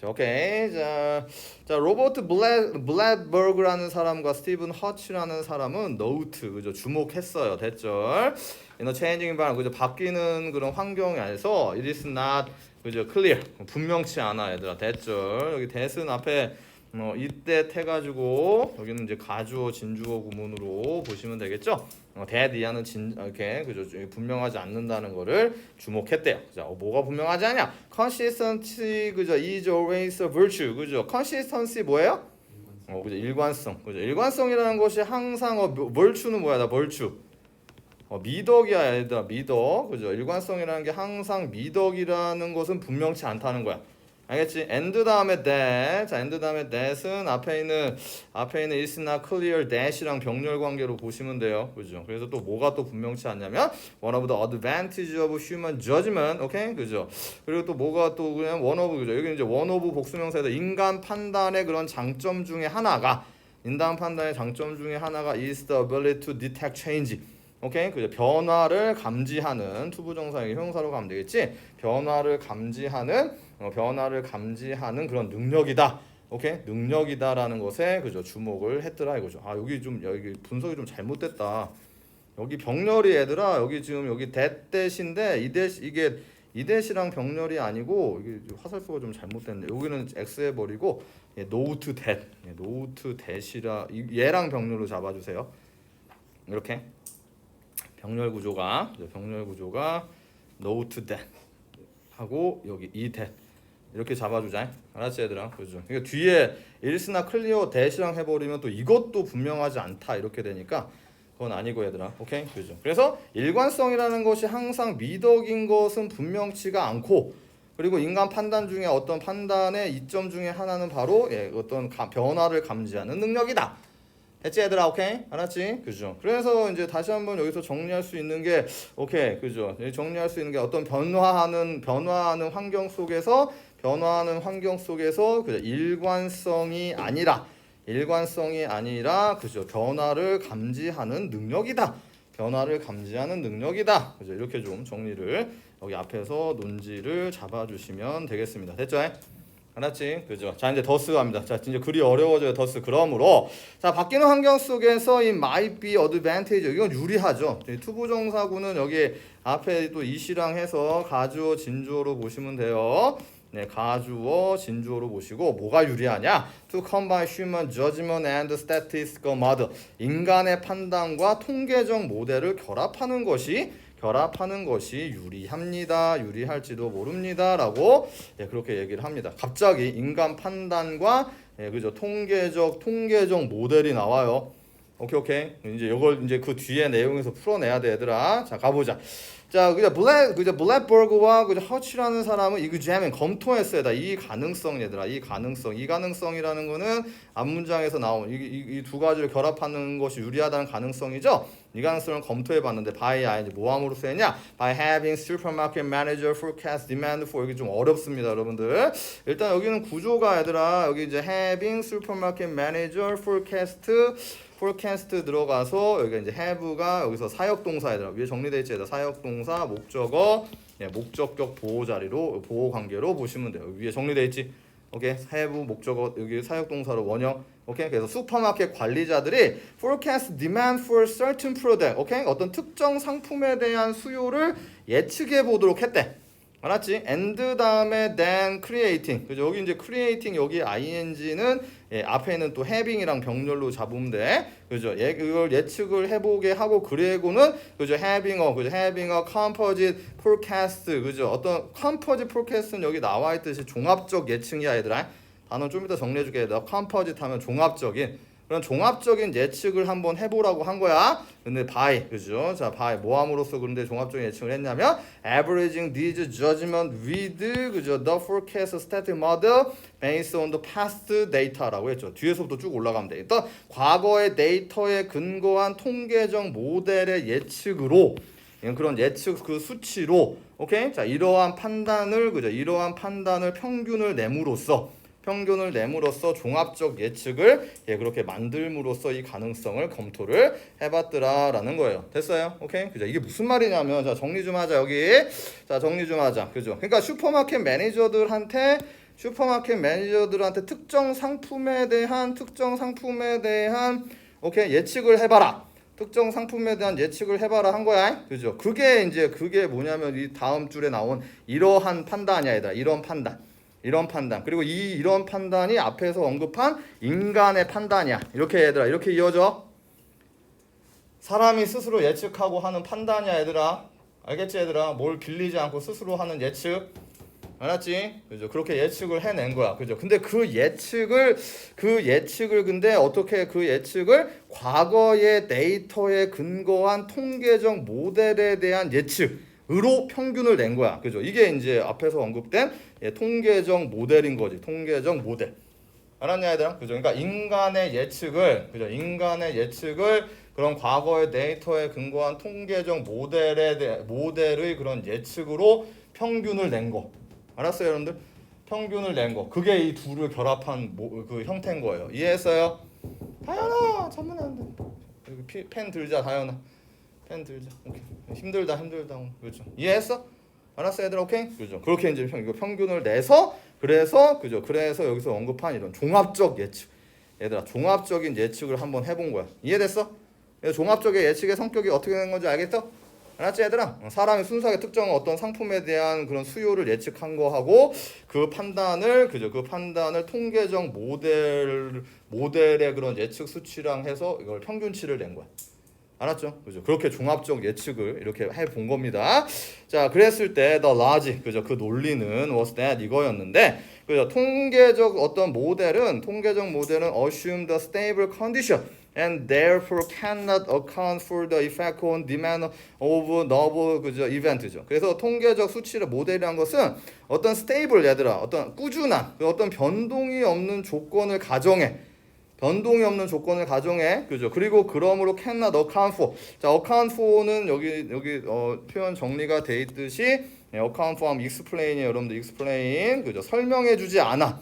자, 오케이. 자, 자 로버트 블레, 블랙버그라는 사람과 스티븐 허치라는 사람은 노트 그죠 주목했어요. 됐죠? 이너 체인징 반 그죠 바뀌는 그런 환경 안에서 it is not 그죠 clear 분명치 않아 얘들아 됐죠? 여기 대은 앞에 어, 이때 태 가지고 여기는 이제 가주어 진주어 구문으로 보시면 되겠죠? 어, 대디아는 진 이렇게 그죠 분명하지 않는다는 거를 주목했대요. 자, 어, 뭐가 분명하지 않냐? consistency 그죠 is always a virtue 그죠? consistency 뭐예요? 어, 그죠 일관성 그죠 일관성이라는 것이 항상 어, virtue는 뭐야? 나 virtue 어, 미덕이야 얘들아 미덕 그죠 일관성이라는 게 항상 미덕이라는 것은 분명치 않다는 거야. 알겠지? and 다음에 that. 자, and 다음에 that은 앞에 있는 앞에 있는 is not clear that이랑 병렬 관계로 보시면 돼요. 그죠? 그래서 또 뭐가 또 분명치 않냐면 one of the advantage of human judgment. 오케이? 그죠? 그리고 또 뭐가 또 그냥 one of 그죠? 여기 이제 one of 복수명사에서 인간 판단의 그런 장점 중에 하나가 인간 판단의 장점 중에 하나가 is the ability to detect change. 오케이 그죠 변화를 감지하는 투부정사의 형사로 가면 되겠지 변화를 감지하는 어, 변화를 감지하는 그런 능력이다. 오케이? 능력이다라는 것에 그죠? 주목을 했더라 이거죠. 아 여기 좀 여기 분석이 좀 잘못됐다. 여기 병렬이 얘들아 여기 지금 여기 대대신데 이대 이게 이대시랑 병렬이 아니고 이게 화살표가 좀 잘못됐네. 여기는 x 해 버리고 예, 노트 대 예, 노트 대시라 이- 얘랑 병렬로 잡아주세요. 이렇게. 병렬 구조가 병렬 구조가 노트 대 하고 여기 이대 이렇게 잡아주자. 알았지 얘들아? 그죠? 그러니까 뒤에 일스나 클리어 대시랑 해버리면 또 이것도 분명하지 않다. 이렇게 되니까 그건 아니고 얘들아. 오케이? 그죠? 그래서 일관성이라는 것이 항상 미덕인 것은 분명치가 않고 그리고 인간 판단 중에 어떤 판단의 이점 중에 하나는 바로 예, 어떤 가- 변화를 감지하는 능력이다. 됐지 얘들아? 오케이? 알았지? 그죠? 그래서 이제 다시 한번 여기서 정리할 수 있는 게 오케이. 그죠? 정리할 수 있는 게 어떤 변화하는 변화하는 환경 속에서 변화하는 환경 속에서 그죠 일관성이 아니라 일관성이 아니라 그죠 변화를 감지하는 능력이다 변화를 감지하는 능력이다 그죠 이렇게 좀 정리를 여기 앞에서 논지를 잡아주시면 되겠습니다 됐죠? 알았지? 그죠? 자 이제 더스 갑니다. 자 이제 글이 어려워져요. 더스. 그러므로 자 바뀌는 환경 속에서 이 might be advantage 이건 유리하죠. 이 투부정사구는 여기 앞에 또 이시랑 해서 가주어 진주어로 보시면 돼요. 네, 가주어 진주어로 보시고 뭐가 유리하냐? To combine human judgment and statistical model. 인간의 판단과 통계적 모델을 결합하는 것이 결합하는 것이 유리합니다. 유리할지도 모릅니다라고 예, 그렇게 얘기를 합니다. 갑자기 인간 판단과 예, 그죠 통계적 통계적 모델이 나와요. 오케이 오케이 이제 이걸 이제 그 뒤에 내용에서 풀어내야 돼 얘들아. 자 가보자. 자 그죠 블랙 그죠 블랙버그와 그죠 허치라는 사람은 이그 잼은 검토했어야 다. 이 가능성 얘들아. 이 가능성 이 가능성이라는 거는 앞 문장에서 나온 이두 가지를 결합하는 것이 유리하다는 가능성이죠. 이 가능성을 검토해 봤는데 by ing 뭐함으로써 했냐? by having supermarket manager forecast demand for 여기 좀 어렵습니다, 여러분들. 일단 여기는 구조가 얘들아 여기 이제 having supermarket manager forecast forecast 들어가서 여기 이제 have가 여기서 사역 동사 얘들아 위에 정리돼 있지 얘들아 사역 동사 목적어 예, 목적격 보호 자리로 보호 관계로 보시면 돼요. 위에 정리돼 있지. 오케이. have 목적어 여기 사역 동사로 원형. 오케이. 그래서 슈퍼마켓 관리자들이 forecast demand for certain product 오케이? 어떤 특정 상품에 대한 수요를 예측해 보도록 했대 알았지? and 다음에 then creating. 그죠? 여기 이제 creating 여기 ing는 예, 앞에는 또 having이랑 병렬로 잡으면 돼. 그죠? 예, 이걸 예측을 해보게 하고 그리고는 그죠? having a 그죠? having a composite forecast. 그죠? 어떤 composite forecast는 여기 나와 있듯이 종합적 예측이야 얘들아. 단어 좀 이따 정리해 줄게. 얘들아 composite 하면 종합적인 그런 종합적인 예측을 한번 해보라고 한 거야. 근데 by 그죠? 자 by 뭐함으로써 그런데 종합적인 예측을 했냐면 averaging these judgment with 그죠? the forecast static model based on the past data라고 했죠. 뒤에서부터 쭉 올라가면 돼. 일단 과거의 데이터에 근거한 통계적 모델의 예측으로 그런 예측 그 수치로 오케이 자 이러한 판단을 그죠 이러한 판단을 평균을 내므로써 평균을 내므로써 종합적 예측을 예 그렇게 만들므로써 이 가능성을 검토를 해봤더라라는 거예요. 됐어요? 오케이 그죠 이게 무슨 말이냐면 자 정리 좀 하자 여기 자 정리 좀 하자 그죠 그러니까 슈퍼마켓 매니저들한테 슈퍼마켓 매니저들한테 특정 상품에 대한 특정 상품에 대한 오케이 예측을 해봐라. 특정 상품에 대한 예측을 해봐라 한 거야. 그죠? 그게 이제 그게 뭐냐면 이 다음 줄에 나온 이러한 판단이야, 얘들아. 이런 판단. 이런 판단. 그리고 이 이런 판단이 앞에서 언급한 인간의 판단이야. 이렇게 얘들아. 이렇게 이어져. 사람이 스스로 예측하고 하는 판단이야, 얘들아. 알겠지, 얘들아? 뭘 길리지 않고 스스로 하는 예측. 알았지? 그죠? 그렇게 예측을 해낸 거야. 그죠? 근데 그 예측을 그 예측을 근데 어떻게 그 예측을 과거의 데이터에 근거한 통계적 모델에 대한 예측 으로 평균을 낸 거야. 그죠? 이게 이제 앞에서 언급된 예, 통계적 모델인 거지. 통계적 모델. 알았냐, 얘들아? 그죠? 그러니까 인간의 예측을 그죠? 인간의 예측을 그런 과거의 데이터에 근거한 통계적 모델에 대 모델의 그런 예측으로 평균을 낸 거. 알았어요, 여러분들? 평균을 낸 거. 그게 이 둘을 결합한 모, 그 형태인 거예요. 이해했어요? 다현아, 전문 안 돼. 여기 피, 펜 들자, 다현아. 펜 들자. 오케이. 힘들다, 힘들다. 그렇죠. 이해했어? 알았어, 얘들아. 오케이. 그죠. 그렇게 이제 평, 이거 평균을 내서 그래서 그죠. 그래서 여기서 언급한 이런 종합적 예측. 얘들아, 종합적인 예측을 한번 해본 거야. 이해됐어? 종합적인 예측의 성격이 어떻게 되는 건지 알겠어? 알았지 얘들아? 어, 사람이 순수하게 특정 어떤 상품에 대한 그런 수요를 예측한 거하고 그 판단을 그죠 그 판단을 통계적 모델 모델의 그런 예측 수치랑 해서 이걸 평균치를 낸 거야. 알았죠? 그죠? 그렇게 종합적 예측을 이렇게 해 본 겁니다. 자, 그랬을 때 the logic 그죠? 그 논리는 was that 이거였는데 그죠? 통계적 어떤 모델은 통계적 모델은 assume the stable condition and therefore cannot account for the effect on demand of novel 그죠 이벤트죠. 그래서 통계적 수치를 모델이란 것은 어떤 스테이블 얘들아 어떤 꾸준한 그 어떤 변동이 없는 조건을 가정해 변동이 없는 조건을 가정해 그죠. 그리고 그러므로 cannot account for 자 account for는 여기 여기 어, 표현 정리가 돼 있듯이 네, account for 하면 explain이 여러분들 explain 그죠 설명해 주지 않아.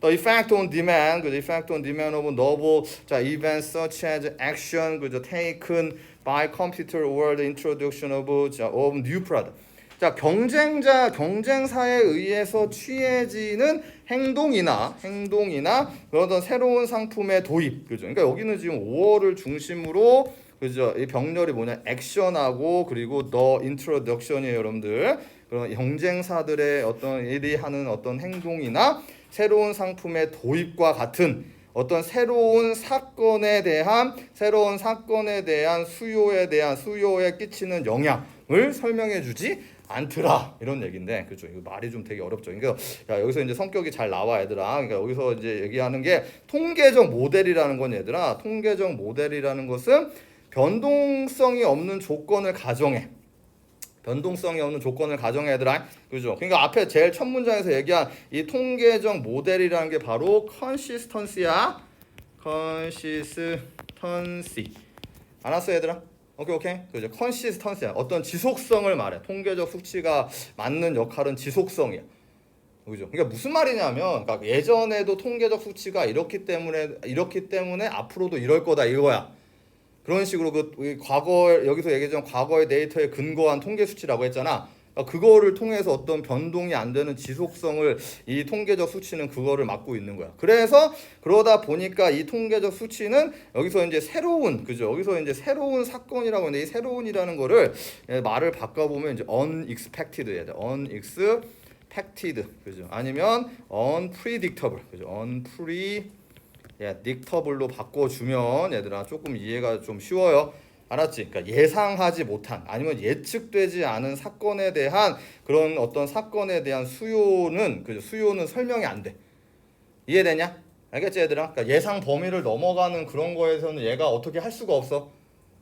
The effect on demand, 그 effect on demand of novel 자 events such as action 그죠 taken by computer or the introduction of 자 of new product. 자 경쟁자 경쟁사에 의해서 취해지는 행동이나 행동이나 어떤 새로운 상품의 도입 그죠. 그러니까 여기는 지금 5월을 중심으로 그죠. 이 병렬이 뭐냐 액션하고 그리고 the introduction이에요, 여러분들. 그런 경쟁사들의 어떤 일이 하는 어떤 행동이나 새로운 상품의 도입과 같은 어떤 새로운 사건에 대한 새로운 사건에 대한 수요에 대한 수요에 끼치는 영향 을 설명해 주지 않더라. 이런 얘기인데 그죠. 이거 말이 좀 되게 어렵죠. 그러니까 야, 여기서 이제 성격이 잘 나와 얘들아. 그러니까 여기서 이제 얘기하는 게 통계적 모델이라는 건 얘들아. 통계적 모델이라는 것은 변동성이 없는 조건을 가정해. 변동성이 없는 조건을 가정해 얘들아. 그죠? 그러니까 앞에 제일 첫 문장에서 얘기한 이 통계적 모델이라는 게 바로 컨시스턴시야. 컨시스턴시 알았어 얘들아 오케이 오케이. 그죠 컨시스턴시야. 어떤 지속성을 말해. 통계적 수치가 맞는 역할은 지속성이야. 그죠? 그러니까 무슨 말이냐면 그러니까 예전에도 통계적 수치가 이렇기 때문에 이렇기 때문에 앞으로도 이럴 거다 이거야. 그런 식으로 그 과거 여기서 얘기했던 과거의 데이터에 근거한 통계 수치라고 했잖아. 그러니까 그거를 통해서 어떤 변동이 안 되는 지속성을 이 통계적 수치는 그거를 막고 있는 거야. 그래서 그러다 보니까 이 통계적 수치는 여기서 이제 새로운 그죠? 여기서 이제 새로운 사건이라고 하는데 이 새로운이라는 거를 예, 말을 바꿔 보면 이제 unexpected 해야 돼. unexpected 그죠? 아니면 unpredictable 그죠? unpre 예, 닉터블로 바꿔 주면 얘들아 조금 이해가 좀 쉬워요. 알았지? 그러니까 예상하지 못한 아니면 예측되지 않은 사건에 대한 그런 어떤 사건에 대한 수요는 그 수요는 설명이 안 돼. 이해되냐? 알겠지 얘들아? 그러니까 예상 범위를 넘어가는 그런 거에서는 얘가 어떻게 할 수가 없어.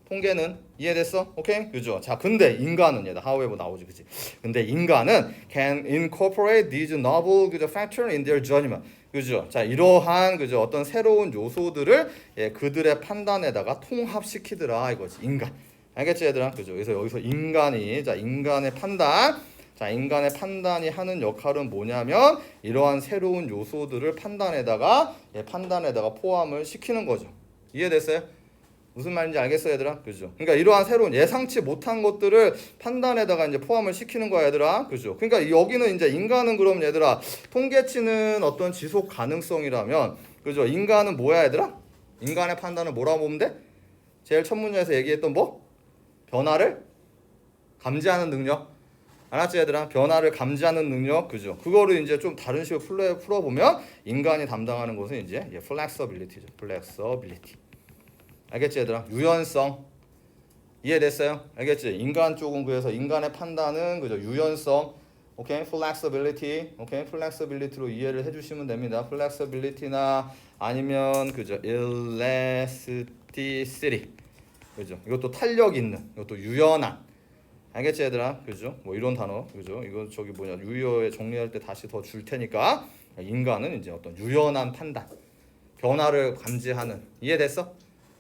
통계는 이해됐어? 오케이? 그죠? 자, 근데 인간은 얘다 however 나오지, 그지? 근데 인간은 can incorporate these novel 그죠 factor in their judgment. 그죠? 자, 이러한 그죠 어떤 새로운 요소들을 예, 그들의 판단에다가 통합시키더라 이거지 인간. 알겠지 얘들아? 그죠? 그래서 여기서 인간이 자 인간의 판단. 자 인간의 판단이 하는 역할은 뭐냐면 이러한 새로운 요소들을 판단에다가 예, 판단에다가 포함을 시키는 거죠. 이해됐어요? 무슨 말인지 알겠어 얘들아? 그죠? 그러니까 이러한 새로운 예상치 못한 것들을 판단에다가 이제 포함을 시키는 거야 얘들아. 그죠? 그러니까 여기는 이제 인간은 그럼 얘들아 통계치는 어떤 지속 가능성이라면 그죠? 인간은 뭐야 얘들아? 인간의 판단을 뭐라고 보면 돼? 제일 첫 문제에서 얘기했던 뭐? 변화를 감지하는 능력. 알았지 얘들아? 변화를 감지하는 능력, 그죠? 그거를 이제 좀 다른 식으로 풀어 풀어보면 인간이 담당하는 것은 이제 예, 플렉서빌리티죠. 플렉서빌리티. 알겠지 얘들아? 유연성. 이해됐어요? 알겠지? 인간 쪽은 그래서 인간의 판단은 그죠? 유연성. 오케이? flexibility. 오케이? flexibility로 이해를 해 주시면 됩니다. flexibility나 아니면 그죠? elasticity. 그죠? 이것도 탄력 있는, 이것도 유연한. 알겠지 얘들아? 그죠? 뭐 이런 단어, 그죠? 이거 저기 뭐냐 유효에 정리할 때 다시 더 줄 테니까 인간은 이제 어떤 유연한 판단, 변화를 감지하는 이해됐어?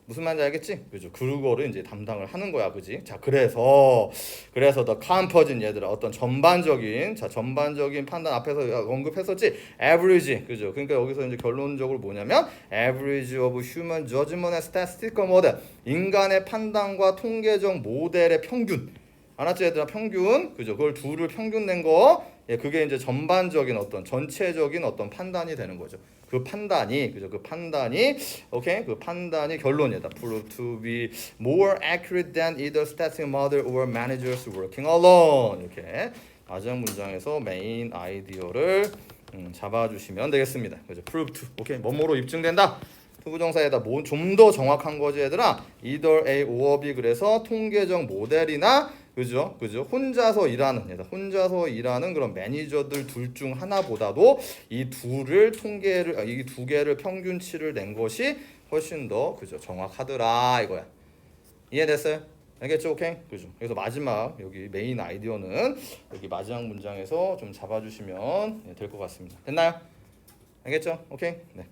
무슨 말인지 알겠지? 그죠? 그거를 이제 담당을 하는 거야, 그지? 자, 그래서 그래서 더 컴퍼진 얘들아 어떤 전반적인 자 전반적인 판단 앞에서 언급했었지, average, 그죠? 그러니까 여기서 이제 결론적으로 뭐냐면 average of human judgment statistical model 인간의 판단과 통계적 모델의 평균. 알았지 얘들아 평균 그죠 그걸 둘을 평균 낸 거 예, 그게 이제 전반적인 어떤 전체적인 어떤 판단이 되는 거죠 그 판단이 그죠? 그 판단이 오케이? 그 판단이 결론이다. Prove to be more accurate than either statistic model or managers working alone. 이렇게 마지막 문장에서 메인 아이디어를 음, 잡아주시면 되겠습니다. 그죠? Prove to. 오케이? 뭐뭐로 입증된다? 투부정사에다 뭐, 좀 더 정확한 거지 얘들아. Either A or B 그래서 통계적 모델이나 그죠 그죠 혼자서 일하는 혼자서 일하는 그런 매니저들 둘 중 하나보다도 이 둘을 통계를 아, 이두 개를 평균치를 낸 것이 훨씬 더 그죠 정확하더라 이거야 이해됐어요? 알겠죠? 오케이? 그죠? 그래서 마지막 여기 메인 아이디어는 여기 마지막 문장에서 좀 잡아주시면 될 것 같습니다. 됐나요? 알겠죠? 오케이? 네.